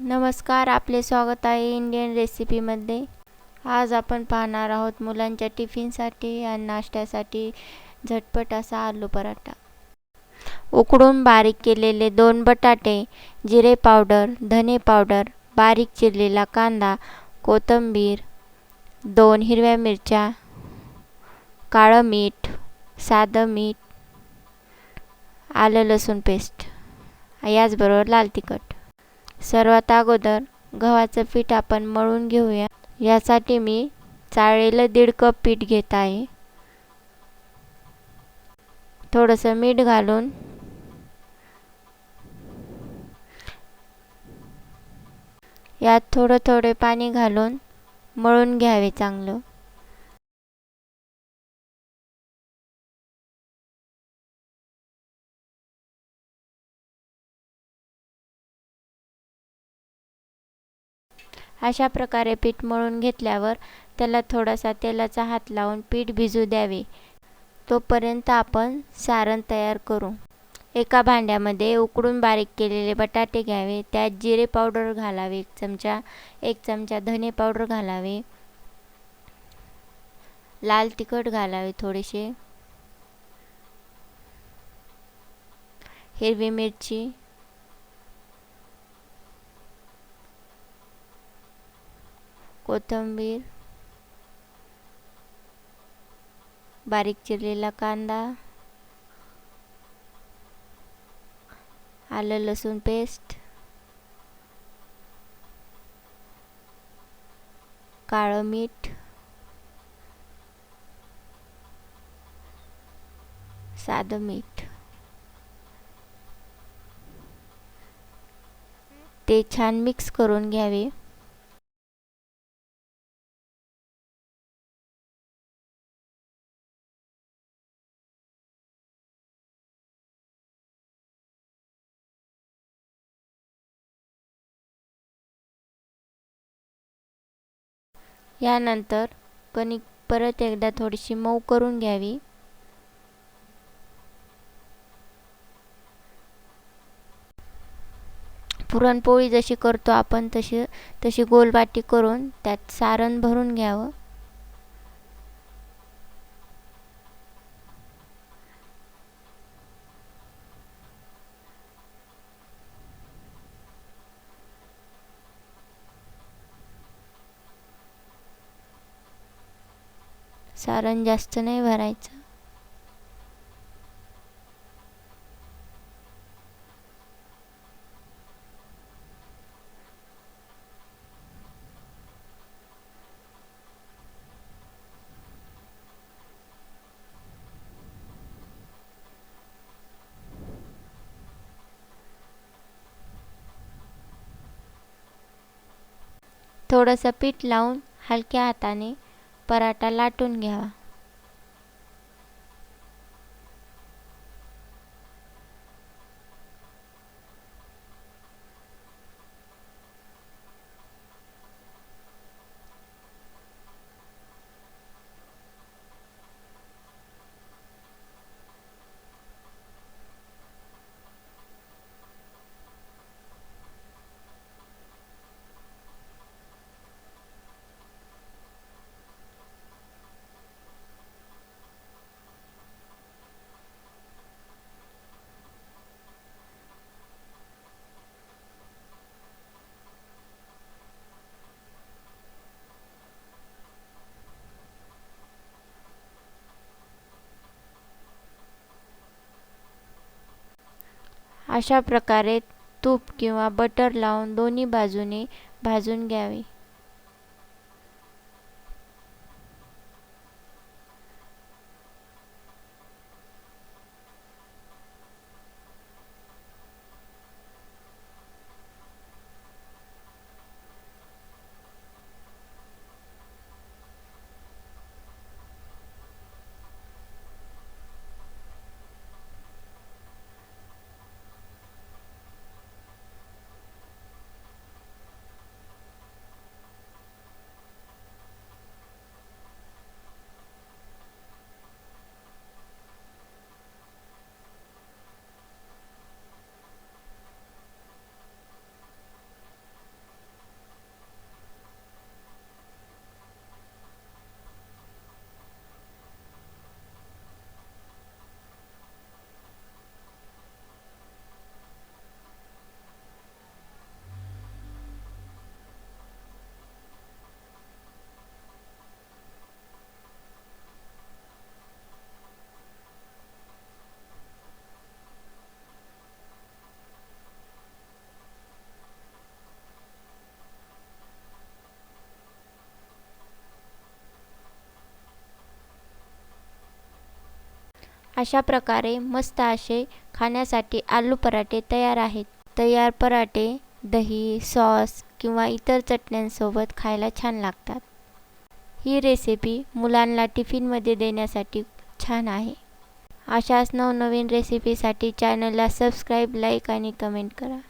नमस्कार आपले स्वागत आहे इंडियन रेसिपीमध्ये आज आपण पाहणार आहोत मुलांच्या टिफिनसाठी आणि नाश्त्यासाठी झटपट असा आलू पराठा. उकडून बारीक केलेले दोन बटाटे जिरे पावडर धने पावडर बारीक चिरलेला कांदा कोथिंबीर दोन हिरव्या मिरच्या काळं मीठ साधं मीठ आलं लसूण पेस्ट याचबरोबर लाल तिखट. सर्वात अगोदर गव्हाचं पीठ आपण मळून घेऊया. यासाठी मी चाळलेलं दीड कप पीठ घेत आहे. थोडंसं मीठ घालून यात थोडं थोडे पाणी घालून मळून घ्यावे चांगलं. अशा प्रकारे पीठ मळून घेतल्यावर त्याला थोडासा तेलाचा हात लावून पीठ भिजू द्यावे. तोपर्यंत आपण सारण तयार करू. एका भांड्यामध्ये उकडून बारीक केलेले बटाटे घ्यावे. त्यात जिरे पावडर घालावे. एक चमचा एक चमचा धने पावडर घालावे. लाल तिखट घालावे थोडेसे. हिरवी मिरची कोथिंबीर बारीक चिरलेला कांदा आलं लसूण पेस्ट काळं मीठ साधं मीठ ते छान मिक्स करून घ्यावे. यानंतर कणिक परत एकदा थोडीशी मऊ करून घ्यावी. पुरणपोळी जशी करतो आपण तशी तशी गोलवाटी करून त्यात सारण भरून घ्यावं. सारण जास्त नाही भरायचं. थोडंसं पीठ लावून हलक्या हाताने पराठा लाटून घ्यावा. अशा प्रकारे तूप किंवा बटर लावून दोन्ही बाजूने भाजून घ्यावे. अशा प्रकारे मस्त असे खाण्यासाठी आलू पराठे तयार आहेत. तयार पराठे दही सॉस किंवा इतर चटण्यांसोबत खायला छान लागतात. ही रेसिपी मुलांना टिफिनमध्ये देण्यासाठी छान आहे. अशाच नवनवीन रेसिपीसाठी चॅनलला सबस्क्राईब लाईक आणि कमेंट करा.